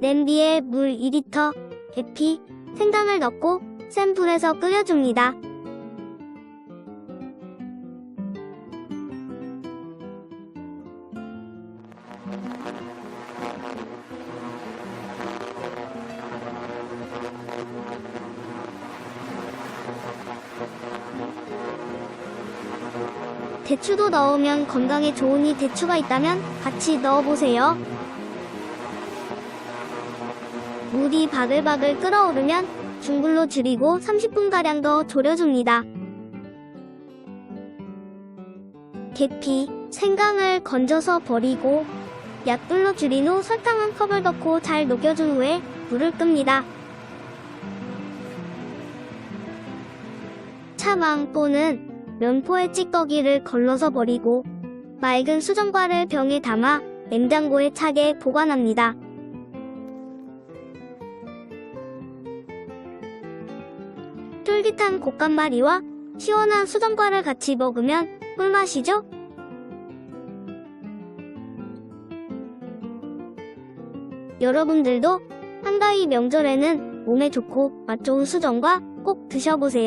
냄비에 물 2리터, 계피, 생강을 넣고 센 불에서 끓여줍니다. 대추도 넣으면 건강에 좋으니 대추가 있다면 같이 넣어보세요. 물이 바글바글 끓어오르면 중불로 줄이고 30분가량 더 졸여줍니다. 계피, 생강을 건져서 버리고 약불로 줄인 후 설탕 한 컵을 넣고 잘 녹여준 후에 불을 끕니다. 차망 또는 면포에 찌꺼기를 걸러서 버리고 맑은 수정과를 병에 담아 냉장고에 차게 보관합니다. 쫄깃한 곶감마리와 시원한 수정과를 같이 먹으면 꿀맛이죠? 여러분들도 한가위 명절에는 몸에 좋고 맛 좋은 수정과 꼭 드셔보세요.